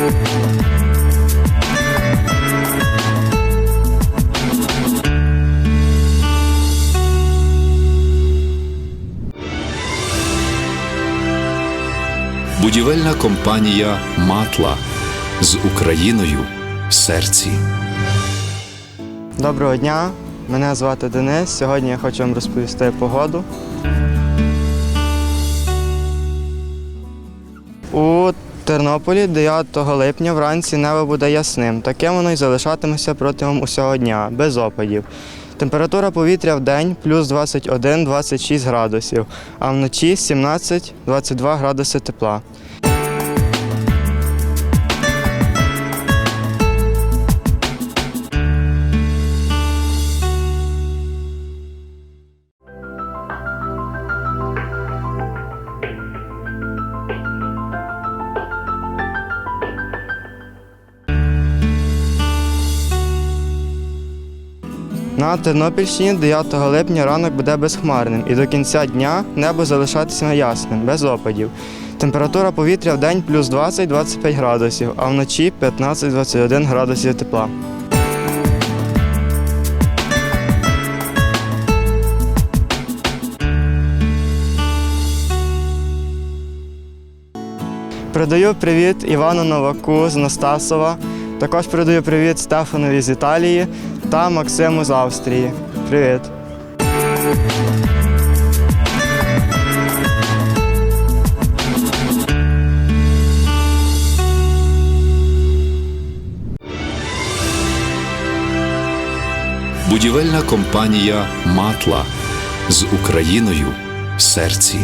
Будівельна компанія Матла з Україною в серці. Доброго дня, мене звати Денис. Сьогодні я хочу вам розповісти погоду. У Тернополі 9 липня вранці небо буде ясним. Таке воно й залишатиметься протягом усього дня, без опадів. Температура повітря в день плюс 21-26 градусів, а вночі 17-22 градуси тепла. На Тернопільщині 9 липня ранок буде безхмарним і до кінця дня небо залишатиме ясним, без опадів. Температура повітря в день плюс 20-25 градусів, а вночі 15-21 градусів тепла. Передаю привіт Івану Новаку з Настасова. Також передаю привіт Стефанові з Італії та Максиму з Австрії. Привіт! Будівельна компанія Матла з Україною в серці.